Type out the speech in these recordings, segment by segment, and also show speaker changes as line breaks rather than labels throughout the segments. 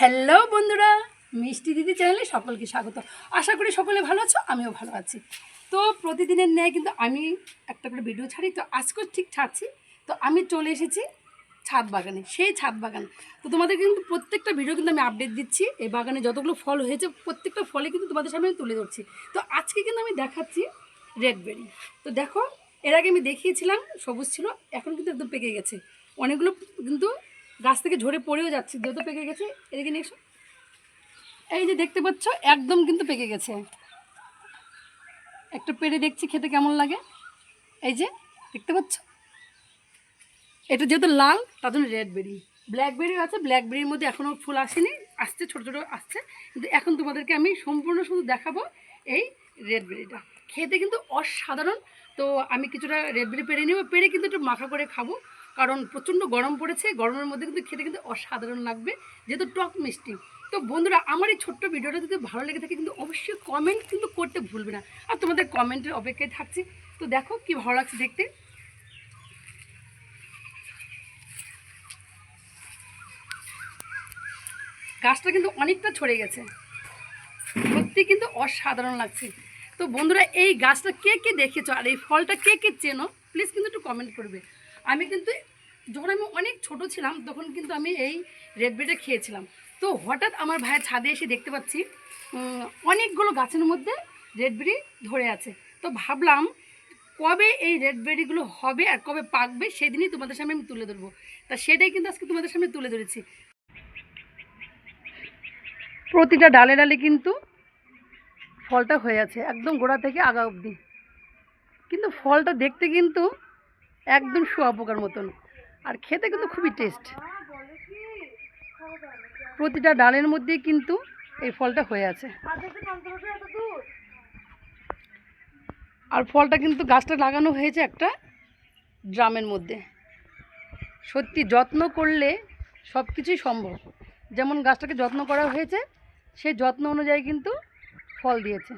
Hello বন্ধুরা। মিষ্টি দিদি চ্যানেলে সকলকে স্বাগত। আশা করি সকলে ভালো আছো, আমিও ভালো আছি। তো প্রতিদিনের ন্যায় কিন্তু আমি একটা করে ভিডিও ছাড়ি, তো আজকেও ঠিক ছাড়ছি। তো আমি চলে এসেছি ছাদ বাগানে, সেই ছাদ বাগান। তো তোমাদের কিন্তু প্রত্যেকটা ভিডিও কিন্তু আমি আপডেট দিচ্ছি। এই বাগানে যতগুলো ফল হয়েছে, প্রত্যেকটা ফলে কিন্তু তোমাদের সামনে তুলে ধরছি। তো আজকে কিন্তু আমি দেখাচ্ছি রেডবেরি তো দেখো, এর আগে আমি দেখিয়েছিলাম, সবুজ ছিল, এখন কিন্তু একদম পেকে গেছে। অনেকগুলো কিন্তু গাছ থেকে ঝরে পড়েও যাচ্ছে, যেহেতু পেকে গেছে। এদিকে নিয়ে। এই যে দেখতে পাচ্ছ, একদম কিন্তু পেকে গেছে। একটা পেরে দেখছি খেতে কেমন লাগে। এই যে, দেখতে পাচ্ছ? এটা যেহেতু লাল, তার জন্য রেড বেরি ব্ল্যাকবেরি আছে ব্ল্যাকবেরির মধ্যে এখনও ফুল আসেনি। আসছে, ছোটো ছোটো আসছে। কিন্তু এখন তোমাদেরকে আমি সম্পূর্ণ শুধু দেখাবো এই রেড বেরিটা খেতে কিন্তু অসাধারণ। তো আমি কিছুটা রেড বেরি পেরে নেব, পেরে কিন্তু একটু মাখা করে খাব। কারণ প্রচণ্ড গরম পড়েছে, গরমের মধ্যে কিন্তু খেতে কিন্তু অসাধারণ লাগবে, যেহেতু টক মিষ্টি। তো বন্ধুরা, আমার এই ছোট্ট ভিডিওটা যদি ভালো লেগে থাকে কিন্তু অবশ্যই কমেন্ট কিন্তু করতে ভুলবে না। আর তোমাদের কমেন্টের অপেক্ষায় থাকছি। তো দেখো কি ভালো লাগছে দেখতে। গাছটা কিন্তু অনেকটা ছড়ে গেছে। সত্যি কিন্তু অসাধারণ লাগছে। তো বন্ধুরা, এই গাছটা কে কে দেখেছ আর এই ফলটা কে কে চেনো? প্লিজ কিন্তু একটু কমেন্ট করবে। আমি কিন্তু, যখন আমি অনেক ছোট ছিলাম, তখন কিন্তু আমি এই রেড বেডটা খেয়েছিলাম। তো হঠাৎ আমার ভাইয়ের ছাদে এসে দেখতে পাচ্ছি অনেকগুলো গাছের মধ্যে রেড বেরি ধরে আছে। তো ভাবলাম, কবে এই রেড বেরিগুলো হবে আর কবে পাকবে, সেদিনই তোমাদের সামনে আমি তুলে ধরবো। তা সেটাই কিন্তু আজকে তোমাদের সামনে তুলে ধরেছি। প্রতিটা ডালে ডালে কিন্তু ফলটা হয়ে আছে একদম গোড়া থেকে আগা অবধি। কিন্তু ফলটা দেখতে কিন্তু একদম পোকার মতন। আর খেতে কিন্তু খুবই টেস্ট প্রতিটা ডালের মধ্যেই কিন্তু এই ফলটা হয়ে আছে। আর ফলটা কিন্তু গাছটা লাগানো হয়েছে একটা ড্রামের মধ্যে। সত্যি যত্ন করলে সব কিছুই সম্ভব। যেমন গাছটাকে যত্ন করা হয়েছে, সেই যত্ন অনুযায়ী কিন্তু ফল দিয়েছে।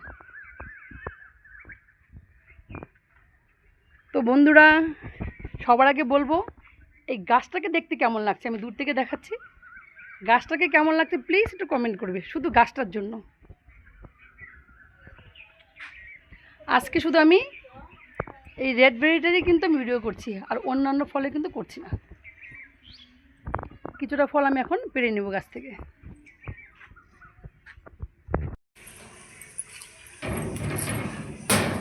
তো বন্ধুরা, সবার আগে বলব, এই গাছটাকে দেখতে কেমন লাগছে? আমি দূর থেকে দেখাচ্ছি। গাছটাকে কেমন লাগছে প্লিজ একটু কমেন্ট করবে, শুধু গাছটার জন্য। আজকে শুধু আমি এই রেড বেরিটারই কিন্তু আমি ভিডিও করছি, আর অন্যান্য ফলে কিন্তু করছি না। কিছুটা ফল আমি এখন পেরে নেব গাছ থেকে।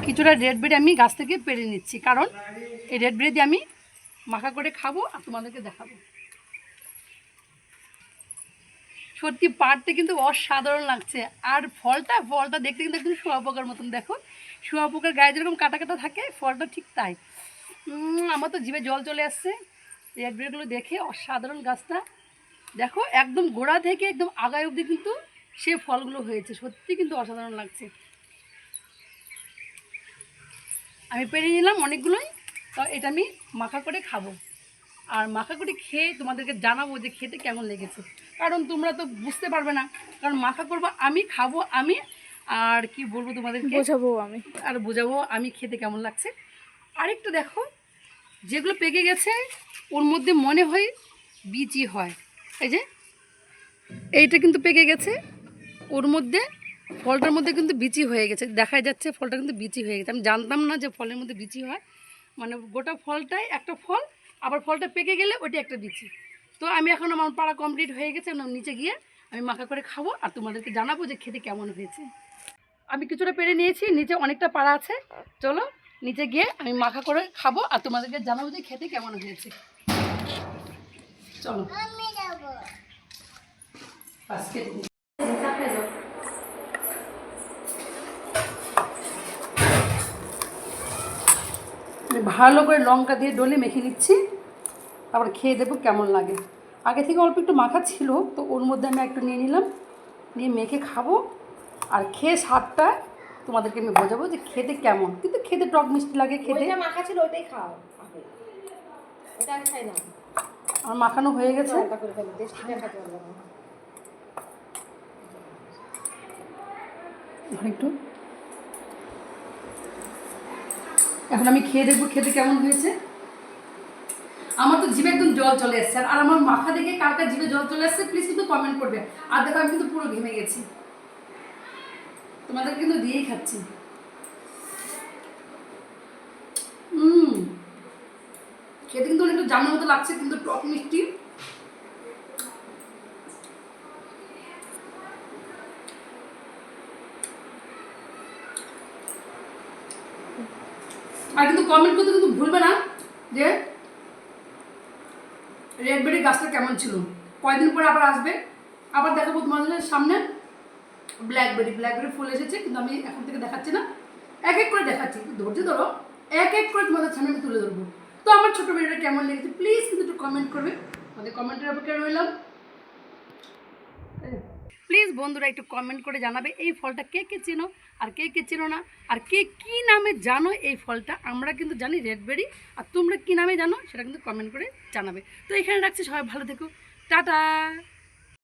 কিছুটা রেড বেরি আমি গাছ থেকে পেরে নিচ্ছি। কারণ এই রেড বেরি দিয়ে আমি মাখা করে খাব আর তোমাদেরকে দেখাবো। সত্যি পাড়তে কিন্তু অসাধারণ লাগছে। আর ফলটা ফলটা দেখতে কিন্তু একদম শুয়াপোকার মতন দেখো শুয়াপোকার গায়ে যেরকম কাটা কাটা থাকে, ফলটা ঠিক তাই। আমার তো জিভে জল চলে আসছে। রেড বেরিগুলো দেখে অসাধারণ গাছটা। দেখো, একদম গোড়া থেকে একদম আগায় অবধি কিন্তু সে ফলগুলো হয়েছে। সত্যি কিন্তু অসাধারণ লাগছে। আমি পেরে নিলাম অনেকগুলোই তো এটা আমি মাখা করে খাব। আর মাখা করে খেয়ে তোমাদেরকে জানাব যে খেতে কেমন লেগেছে। কারণ তোমরা তো বুঝতে পারবে না কারণ মাখা করব আমি খাব আমি আর কি বলব তোমাদেরকে?
বোঝাবো আমি।
আর বোঝাবো আমি খেতে কেমন লাগছে। আরেকটা দেখো যেগুলো পেকে গেছে ওর মধ্যে মনে হয় বিচি হয়। এই যে এইটা কিন্তু পেকে গেছে ওর মধ্যে ফলটার মধ্যে কিন্তু বিচি হয়ে গেছে। দেখা যাচ্ছে ফলটা কিন্তু বিচি হয়ে গেছে। আমি জানতাম না যে ফলের মধ্যে বিচি হয়। মানে গোটা ফলটাই একটা ফল আবার ফলটা পেকে গেলে ওটি একটা বিচি। তো আমি এখন আমার পাড়া কমপ্লিট হয়ে গেছে আমি নিচে গিয়ে আমি মাখা করে খাব আর তোমাদেরকে জানাব যে খেতে কেমন হয়েছে। আমি কিছুটা পেরে নিয়েছি নিচে অনেকটা পাড়া আছে। চলো নিচে গিয়ে আমি মাখা করে খাব আর তোমাদেরকে জানাব যে খেতে কেমন হয়েছে। চলো। আজকে ভালো করে লঙ্কা দিয়ে ডলে মেখে নিচ্ছি। তারপর খেয়ে দেবো কেমন লাগে। আগে থেকে অল্প একটু মাখা ছিল তো ওর মধ্যে আমি একটু নিয়ে নিলাম। নিয়ে মেখে খাব। আর খেয়ে স্বাদটা তোমাদেরকে আমি বোঝাবো যে খেতে কেমন। কিন্তু খেতে টক মিষ্টি লাগে খেতে।
মাখা ছিল ওটাই খাও। এটা খাই না।
আমার মাখানো হয়ে গেছে। একটু। এখন আমি খেয়ে দেখব, খেতে কেমন হয়েছে? আমার তো জিভে একদম জল চলে এসছে আর আমার মাথা দেখে কার কার জিভে জল চলে আসছে প্লিজ কিন্তু কমেন্ট করবে। আর দেখো, আমি কিন্তু পুরো ঘেমে গেছি। তোমাদের কিন্তু দিয়েই খাচ্ছি। হুম খেতে কিন্তু অনেকটা জামের মতো লাগছে, কিন্তু টক মিষ্টি। আর কিন্তু কমেন্ট করতে কিন্তু ভুলবে না যে রেডবেরি গাছটা কেমন ছিল। কয়দিন পরে আবার আসবে। আবার দেখাবো তোমাদের সামনে ব্ল্যাকবেরি ব্ল্যাকবেরি ফুল এসেছে, কিন্তু আমি এখন থেকে দেখাচ্ছি না। এক এক করে দেখাচ্ছি। ধৈর্য ধরো। এক এক করে তোমাদের সামনে আমি তুলে ধরবো। তো আমার ছোটো ভিডিওটা কেমন লেগেছে প্লিজ কিন্তু একটু কমেন্ট করবে। আমাদের কমেন্টের অপেক্ষায় রইলাম প্লিজ বন্ধুরা একটু কমেন্ট করে জানাবে, এই ফলটা কে কে চেনো আর কে কে চেনো না? আর কে কি নামে জানো এই ফলটা? আমরা কিন্তু জানি রেডবেরি, আর তোমরা কি নামে জানো সেটা কিন্তু কমেন্ট করে জানাবে। তো এখানে রাখছি, সবাই ভালো থেকো। টাটা!